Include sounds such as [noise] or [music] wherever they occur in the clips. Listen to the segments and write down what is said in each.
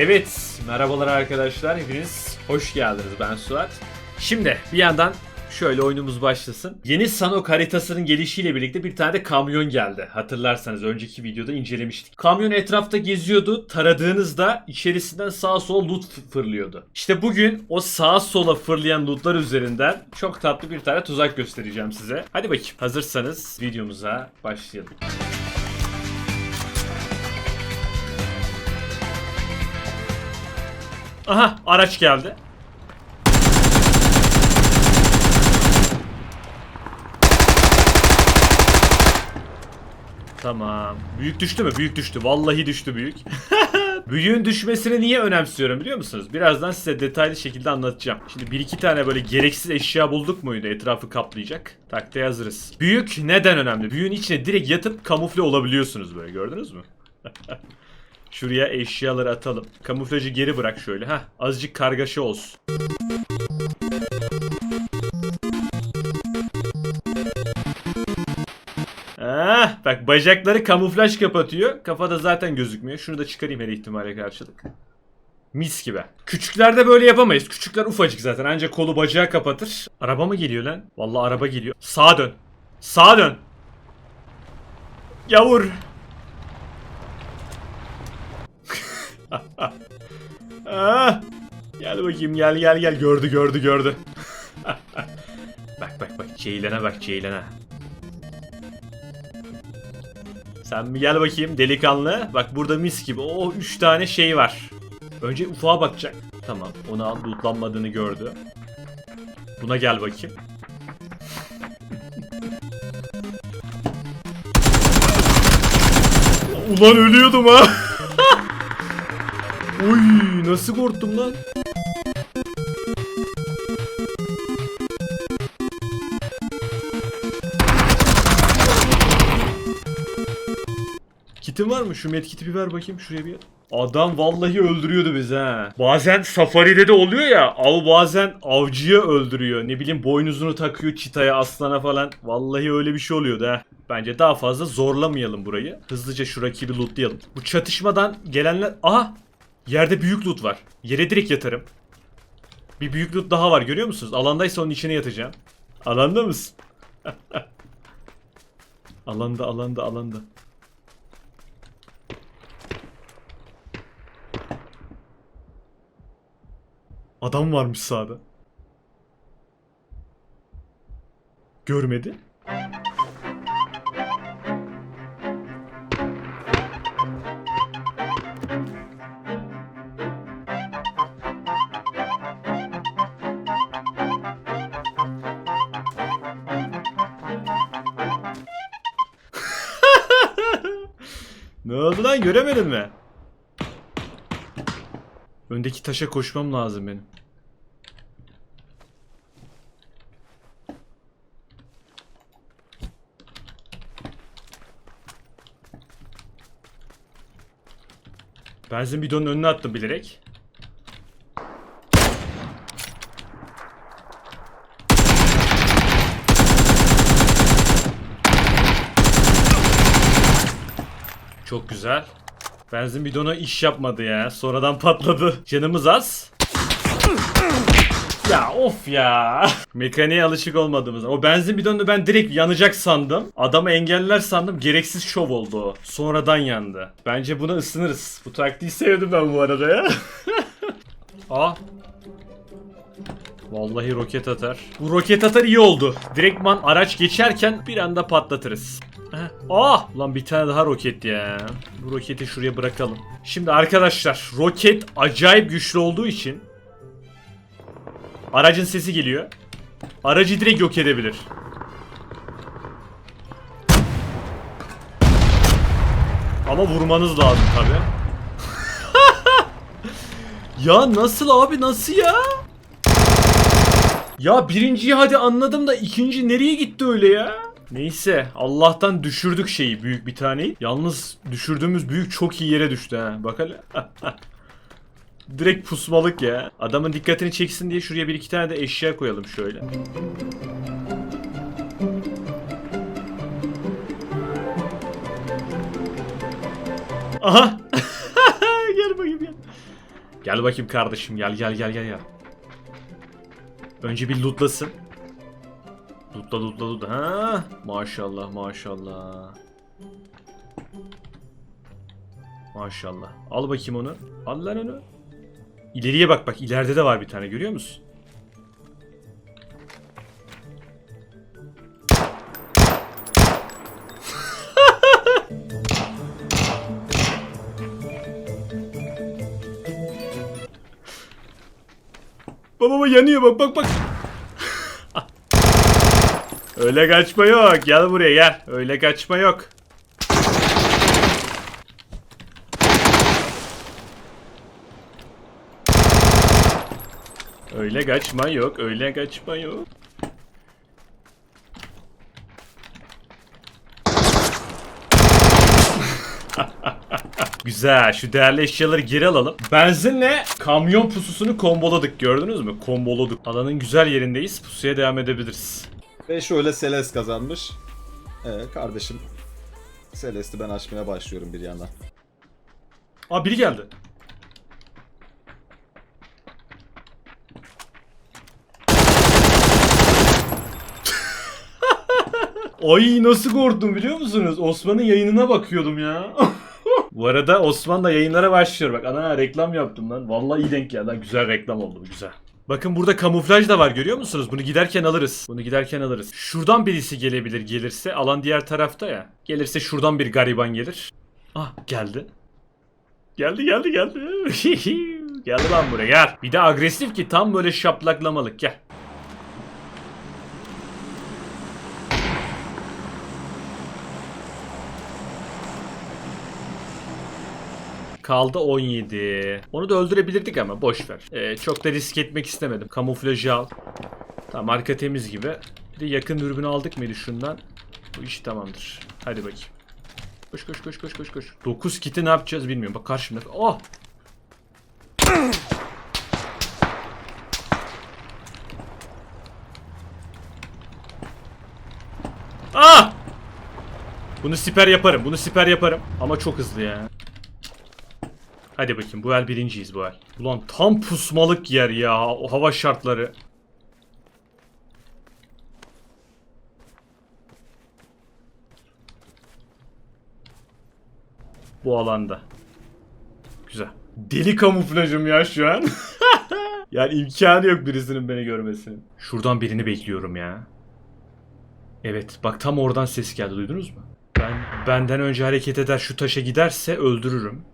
Evet, merhabalar arkadaşlar. Hepiniz hoş geldiniz. Ben Suat. Şimdi bir yandan şöyle oyunumuz başlasın. Yeni Sanok haritasının gelişiyle birlikte bir tane de kamyon geldi. Hatırlarsanız önceki videoda incelemiştik. Kamyon etrafta geziyordu. Taradığınızda içerisinden sağa sola loot fırlıyordu. İşte bugün o sağa sola fırlayan lootlar üzerinden çok tatlı bir tane tuzak göstereceğim size. Hadi bakayım. Hazırsanız videomuza başlayalım. Aha araç geldi. Tamam. Büyük düştü mü? Büyük düştü. Vallahi düştü büyük. [laughs] Büyüğün düşmesini niye önemsiyorum biliyor musunuz? Birazdan size detaylı şekilde anlatacağım. Şimdi bir iki tane böyle gereksiz eşya bulduk muydu etrafı kaplayacak? Taktiğe hazırız. Büyük neden önemli? Büyüğün içine direkt yatıp kamufle olabiliyorsunuz böyle gördünüz mü? [laughs] Şuraya eşyaları atalım. Kamuflajı geri bırak şöyle. Heh, azıcık kargaşa olsun. Ah, bak bacakları kamuflaj kapatıyor. Kafada zaten gözükmüyor. Şunu da çıkarayım her ihtimale karşılık. Mis gibi. Küçüklerde böyle yapamayız. Küçükler ufacık zaten. Ancak kolu bacağı kapatır. Araba mı geliyor lan? Vallahi araba geliyor. Sağa dön. Sağa dön. Yavur. Ah! Gel bakayım gel gel gel gördü gördü gördü. [laughs] bak bak bak Ceylan'a bak Ceylan'a. Sen bir gel bakayım delikanlı. Bak burada mis gibi. O üç tane şey var. Önce ufağa bakacak. Tamam onu al lootlanmadığını gördü. Buna gel bakayım. [laughs] Ulan ölüyordum ha. [laughs] Oy nasıl korktum lan? Kitin var mı? Şu medkiti bir ver bakayım şuraya bir. Adam vallahi öldürüyordu bizi ha. Bazen safaride de oluyor ya. Av bazen avcıyı öldürüyor. Ne bileyim boynuzunu takıyor çitaya aslana falan. Vallahi öyle bir şey oluyordu ha. Bence daha fazla zorlamayalım burayı. Hızlıca şu rakibi lootlayalım. Bu çatışmadan gelenler... Aha! Yerde büyük loot var. Yere direkt yatarım. Bir büyük loot daha var görüyor musunuz? Alandaysa onun içine yatacağım. Alanda mısın? [laughs] alanda alanda alanda. Adam varmış sağda. Görmedi. Ne oldu lan göremedin mi? Öndeki taşa koşmam lazım benim. Benzin bidonun önüne attım bilerek. Çok güzel. Benzin bidonu iş yapmadı ya. Sonradan patladı. Canımız az. Ya of ya. Mekaniğe alışık olmadığımız. O benzin bidonunu ben direkt yanacak sandım. Adamı engeller sandım. Gereksiz şov oldu. Sonradan yandı. Bence buna ısınırız. Bu taktiği sevdim ben bu arada ya. Aa. [laughs] Vallahi roket atar. Bu roket atar iyi oldu. Direktman araç geçerken bir anda patlatırız. Ah! Lan bir tane daha roket ya. Bu roketi şuraya bırakalım. Şimdi arkadaşlar roket acayip güçlü olduğu için aracın sesi geliyor. Aracı direkt yok edebilir. Ama vurmanız lazım tabi. [laughs] ya nasıl abi nasıl ya? Ya birinciyi hadi anladım da ikinci nereye gitti öyle ya? Neyse Allah'tan düşürdük şeyi büyük bir taneyi. Yalnız düşürdüğümüz büyük çok iyi yere düştü ha. Bak hele. [laughs] Direkt pusmalık ya. Adamın dikkatini çeksin diye şuraya bir iki tane de eşya koyalım şöyle. Aha. [laughs] gel bakayım gel. Gel bakayım kardeşim gel gel gel gel gel. Önce bir lootlasın. Lootla lootla lootla. Ha, maşallah maşallah. Maşallah. Al bakayım onu. Al lan onu. İleriye bak bak ileride de var bir tane görüyor musun? [laughs] Baba baba yanıyor bak bak bak. Öyle kaçma yok. Gel buraya gel. Öyle kaçma yok. Öyle kaçma yok. Öyle kaçma yok. [laughs] Güzel. Şu değerli eşyaları geri alalım. Benzinle kamyon pususunu komboladık. Gördünüz mü? Komboladık. Alanın güzel yerindeyiz. Pusuya devam edebiliriz. Ve şöyle Seles kazanmış. Ee, kardeşim. Celeste'i ben açmaya başlıyorum bir yandan. Aa biri geldi. [laughs] Ay nasıl korktum biliyor musunuz? Osman'ın yayınına bakıyordum ya. [laughs] Bu arada Osman da yayınlara başlıyor. Bak ana reklam yaptım lan. Vallahi iyi denk geldi. Güzel reklam oldu güzel. Bakın burada kamuflaj da var görüyor musunuz? Bunu giderken alırız. Bunu giderken alırız. Şuradan birisi gelebilir gelirse. Alan diğer tarafta ya. Gelirse şuradan bir gariban gelir. Ah geldi. Geldi geldi geldi. [laughs] geldi lan buraya gel. Bir de agresif ki tam böyle şaplaklamalık gel. Kaldı 17. Onu da öldürebilirdik ama boş ver. Ee, çok da risk etmek istemedim. Kamuflajı al. Tamam arka temiz gibi. Bir de yakın dürbünü aldık mıydı şundan? Bu iş tamamdır. Hadi bakayım. Koş koş koş koş koş koş. 9 kiti ne yapacağız bilmiyorum. Bak karşımda. Oh! Ah! Bunu siper yaparım. Bunu siper yaparım. Ama çok hızlı ya. Hadi bakayım. Bu el birinciyiz bu el. Ulan tam pusmalık yer ya. O hava şartları. Bu alanda. Güzel. Deli kamuflajım ya şu an. [laughs] yani imkanı yok birisinin beni görmesinin. Şuradan birini bekliyorum ya. Evet bak tam oradan ses geldi duydunuz mu? Ben benden önce hareket eder şu taşa giderse öldürürüm.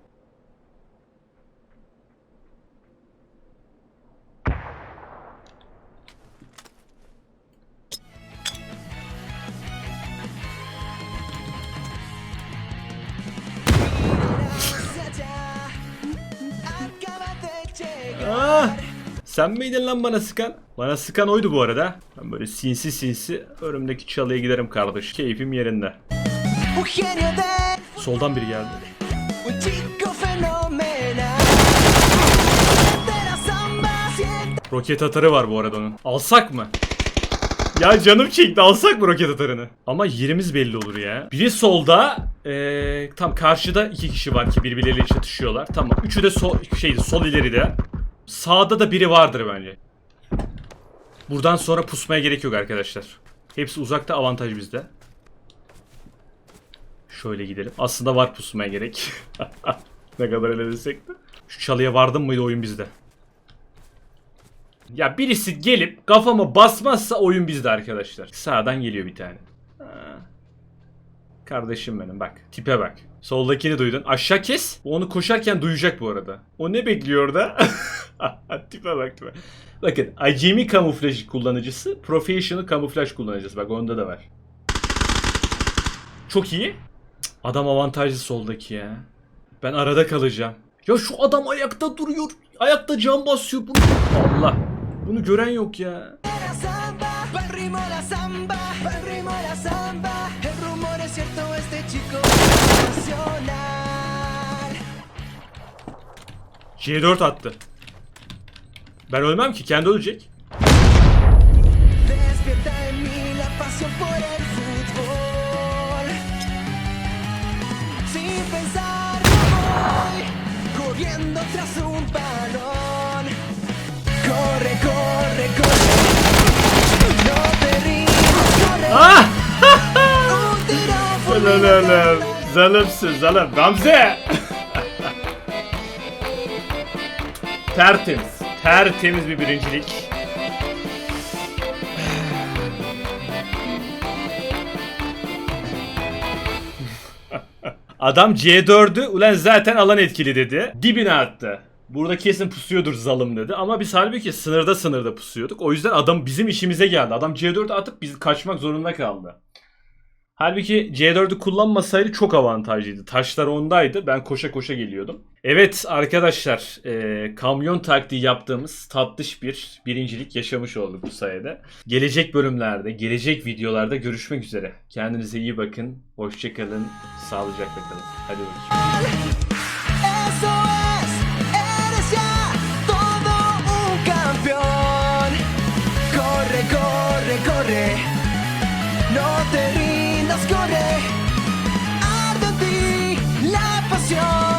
Sen miydin lan bana sıkan? Bana sıkan oydu bu arada. Ben böyle sinsi sinsi önümdeki çalıya giderim kardeş. Keyfim yerinde. Soldan biri geldi. Roket atarı var bu arada onun. Alsak mı? Ya canım çekti alsak mı roket atarını? Ama yerimiz belli olur ya. Biri solda, eee, tam karşıda iki kişi var ki birbirleriyle çatışıyorlar. Tamam. Üçü de sol, şeydi, sol ileride. Sağda da biri vardır bence. Buradan sonra pusmaya gerek yok arkadaşlar. Hepsi uzakta avantaj bizde. Şöyle gidelim. Aslında var pusmaya gerek. [laughs] ne kadar öyle desek de. Şu çalıya vardım mıydı oyun bizde. Ya birisi gelip kafama basmazsa oyun bizde arkadaşlar. Sağdan geliyor bir tane. Kardeşim benim bak. Tipe bak. Soldakini duydun. Aşağı kes. Onu koşarken duyacak bu arada. O ne bekliyor orada? [laughs] tipe bak tipe. Bakın acemi kamuflaj kullanıcısı, professional kamuflaj kullanıcısı. Bak onda da var. Çok iyi. Adam avantajlı soldaki ya. Ben arada kalacağım. Ya şu adam ayakta duruyor. Ayakta cam basıyor bunu. Allah. Bunu gören yok ya. Cierto, este chico es nacional. C4 attı. Ben ölmem ki kendi ölecek. Ah! Un tiro Lan fulminante. oğlum. Zalimsin zalim. Gamze! Tertemiz. Tertemiz bir birincilik. Adam C4'ü ulan zaten alan etkili dedi. Dibine attı. Burada kesin pusuyordur zalım dedi. Ama biz halbuki sınırda sınırda pusuyorduk. O yüzden adam bizim işimize geldi. Adam C4'ü atıp biz kaçmak zorunda kaldı. Halbuki C4'ü kullanmasaydı çok avantajlıydı. Taşlar ondaydı. Ben koşa koşa geliyordum. Evet arkadaşlar e, kamyon taktiği yaptığımız tatlış bir birincilik yaşamış olduk bu sayede. Gelecek bölümlerde, gelecek videolarda görüşmek üzere. Kendinize iyi bakın. Hoşçakalın. Sağlıcakla kalın. Hadi bakayım. [laughs] 就。